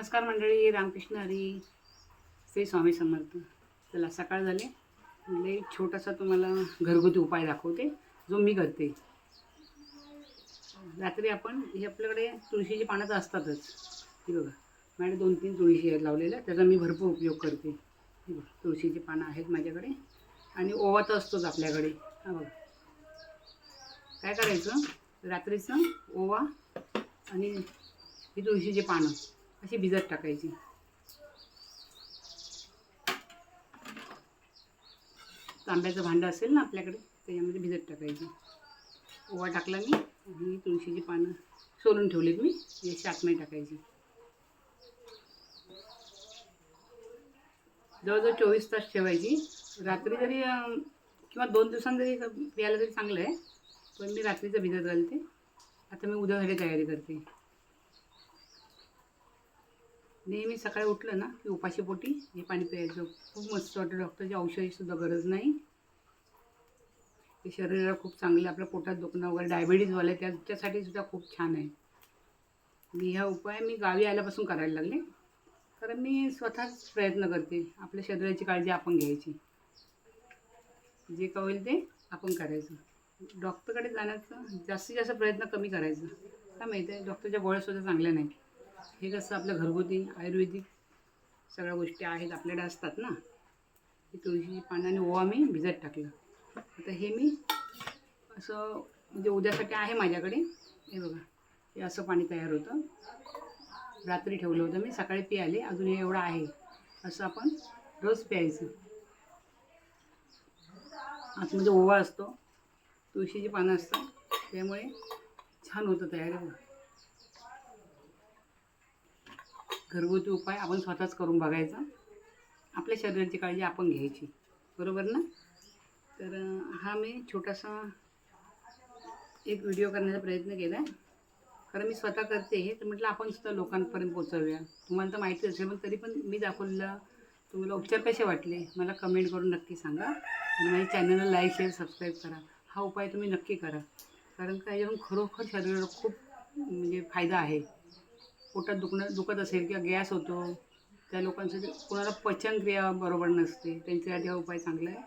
नमस्कार मंडळी रामकृष्ण हरी श्री स्वामी समर्थ. चला सकाळ झाले. म्हणजे एक छोटासा तुम्हाला घरगुती उपाय दाखवते जो मी करते. रात्री आपण हे आपल्याकडे तुळशीची पानं तर असतातच. ही बघा माझ्याकडे दोन तीन तुळशी आहेत लावलेल्या त्याचा मी भरपूर उपयोग करते. बघा तुळशीची पानं आहेत माझ्याकडे. आणि ओवा तर असतोच आपल्याकडे. हा बघा. काय करायचं? रात्रीचं ओवा आणि ही तुळशीची पानं. अशी भिजत टाकायची. तांब्याचं भांडं असेल ना आपल्याकडे त्याच्यामध्ये भिजत टाकायची. ओवा टाकला मी आणि तुळशीची पानं सोलून ठेवलीत मी याची आतमध्ये टाकायची. जवळजवळ चोवीस तास ठेवायची. रात्री जरी किंवा दोन दिवसांनी जरी प्यायला तरी चांगलं आहे पण मी रात्रीचं भिजत घालते. आता मी उद्यासाठी तयारी करते. नेहमी सकाळी उठलं ना की उपाशी पोटी हे पाणी प्यायचं. खूप मस्त वाटतं डॉक्टरची औषधीसुद्धा गरज नाही. ते शरीराला खूप चांगलं आपल्या पोटात दुखणं वगैरे डायबिटीजवाले त्याच्यासाठी सुद्धा खूप छान आहे. मी ह्या उपाय मी गावी आल्यापासून करायला लागले. कारण मी स्वतःच प्रयत्न करते आपल्या शरीराची काळजी आपण घ्यायची. जे का होईल ते आपण करायचं. डॉक्टरकडे जाण्याचं जास्तीत जास्त प्रयत्न कमी करायचा. काय माहिती आहे? डॉक्टरच्या गोळ्यासुद्धा चांगल्या नाही हे कसं आपलं घरगुती आयुर्वेदिक सगळ्या गोष्टी आहेत आपल्याकडे असतात ना. हे तुळशीची पानाने ओवा मी भिजत टाकलं. आता हे मी असं म्हणजे उद्यासाठी आहे माझ्याकडे. हे बघा हे असं पाणी तयार होतं. रात्री ठेवलं होतं मी सकाळी पियाले अजून हे एवढं आहे. असं आपण रोज प्यायचं. आतमध्ये म्हणजे ओवा असतो. तुळशीची पानं असतात त्यामुळे छान होतं तयार आहे बघा. घरगुती उपाय आपण स्वतःच करून बघायचा. आपल्या शरीराची काळजी आपण घ्यायची. बरोबर ना? तर हा मी छोटासा एक व्हिडिओ करण्याचा प्रयत्न केला आहे. कारण मी स्वतः करते हे तर म्हटलं आपण सुद्धा लोकांपर्यंत पोचवूया तुम्हाला तर माहिती असेल पण तरी पण मी दाखवलेलं तुम्हाला उपचार कसे वाटले मला कमेंट करून नक्की सांगा. आणि माझ्या चॅनलला लाईक शेअर सबस्क्राईब करा. हा उपाय तुम्ही नक्की करा. कारण का याच्यातून खरोखर शरीराला खूप म्हणजे फायदा आहे. पोटात दुखणं दुखत असेल किंवा गॅस होतो त्या लोकांसाठी कोणाला पचनक्रिया बरोबर नसते. त्यांच्यासाठी हा उपाय चांगला आहे.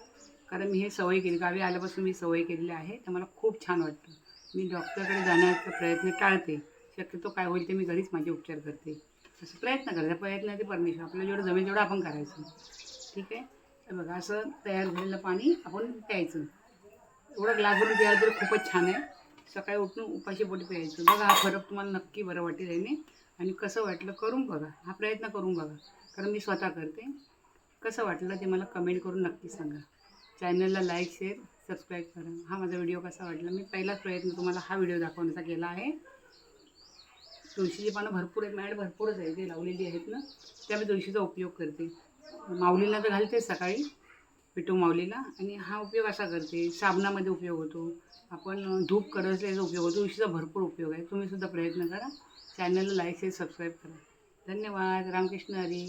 कारण मी हे सवय केली गावी आल्यापासून मी सवय केलेली आहे. तर मला खूप छान वाटतं. मी डॉक्टरकडे जाण्याचा प्रयत्न टाळते. शक्यतो काय होईल ते मी घरीच माझे उपचार करते. असं प्रयत्न करायचा प्रयत्न ते परमेश्वर आपल्या जेवढं जमेल तेवढं आपण करायचं. ठीक आहे? तर बघा असं तयार झालेलं पाणी आपण प्यायचं. एवढं ग्लास भरून प्यायला तरी खूपच छान आहे. सकाळी उठून उपाशी पोटी प्यायचं. बघा हा फरक तुम्हाला नक्की बरं वाटेल याने. आणि कसं वाटलं करून बघा. हा प्रयत्न करून बघा. कारण मी स्वतः करते. कसं वाटलं ते मला कमेंट करून नक्की सांगा. चॅनलला लाईक शेअर सबस्क्राईब करा. हा माझा व्हिडिओ कसा वाटला? मी पहिलाच प्रयत्न तुम्हाला हा व्हिडिओ दाखवण्याचा केला आहे. तुळशीची पानं भरपूर आहेत. मॅड भरपूरच आहे ते लावलेली आहेत ना त्या मी तुळशीचा उपयोग करते. माऊलीला तर घालते सकाळी पिठू माऊलीला. आणि हा उपयोग असा करते. साबणामध्ये उपयोग होतो. आपण धूप करसल्याचा उपयोग होतो. तुळशीचा भरपूर उपयोग आहे. तुम्हीसुद्धा प्रयत्न करा. चॅनलला लाईक शेअर सबस्क्राईब करा. धन्यवाद. रामकृष्ण हरी.